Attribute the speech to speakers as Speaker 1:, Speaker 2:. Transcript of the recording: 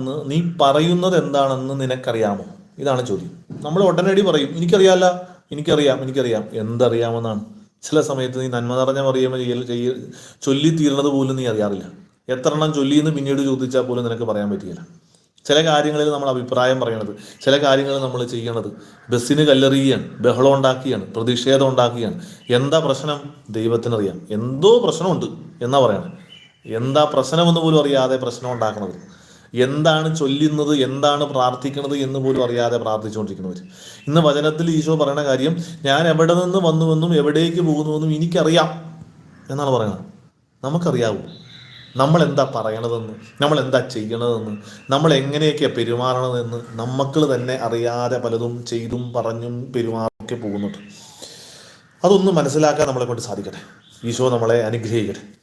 Speaker 1: എന്ന് നീ പറയുന്നത് എന്താണെന്ന് നിനക്കറിയാമോ? ഇതാണ് ചോദ്യം. നമ്മൾ ഉടനടി പറയും എനിക്കറിയാല്ല എനിക്കറിയാം എനിക്കറിയാം. എന്തറിയാമെന്നാണ്. ചില സമയത്ത് നീ നന്മ നിറഞ്ഞ പറയുമ്പോൾ ചെയ്യൽ ചെയ്യ ചൊല്ലി തീരുന്നത് പോലും നീ അറിയാറില്ല. എത്ര എണ്ണം ചൊല്ലിയെന്ന് പിന്നീട് ചോദിച്ചാൽ പോലും നിനക്ക് പറയാൻ പറ്റില്ല ചില കാര്യങ്ങളിൽ നമ്മൾ അഭിപ്രായം പറയണത് ചില കാര്യങ്ങൾ നമ്മൾ ചെയ്യണത് ബസ്സിന് കല്ലെറിയുകയാണ് ബഹളം ഉണ്ടാക്കുകയാണ് പ്രതിഷേധം ഉണ്ടാക്കുകയാണ് എന്താ പ്രശ്നം? ദൈവത്തിനറിയാം. എന്തോ പ്രശ്നമുണ്ട് എന്നാ പറയണം. എന്താ പ്രശ്നമെന്ന് പോലും അറിയാതെ പ്രശ്നം ഉണ്ടാക്കണത്? എന്താണ് ചൊല്ലുന്നത് എന്താണ് പ്രാർത്ഥിക്കുന്നത് എന്ന് പോലും അറിയാതെ പ്രാർത്ഥിച്ചുകൊണ്ടിരിക്കുന്നവർ ഇന്ന് വചനത്തിൽ ഈശോ പറയുന്ന കാര്യം ഞാൻ എവിടെ നിന്ന് വന്നുവെന്നും എവിടേക്ക് പോകുന്നുവെന്നും എനിക്കറിയാം എന്നാണ് പറയുന്നത്. നമുക്കറിയാവൂ. നമ്മൾ എന്താ പറയണതെന്ന് നമ്മൾ എന്താ ചെയ്യണതെന്ന് നമ്മൾ എങ്ങനെയൊക്കെയാണ് പെരുമാറണതെന്ന് നമുക്ക് തന്നെ അറിയാതെ പലതും ചെയ്തും പറഞ്ഞും പെരുമാറൊക്കെ പോകുന്നുണ്ട്. അതൊന്നും മനസ്സിലാക്കാൻ നമ്മളെ കൊണ്ട് സാധിക്കട്ടെ. ഈശോ നമ്മളെ അനുഗ്രഹിക്കട്ടെ.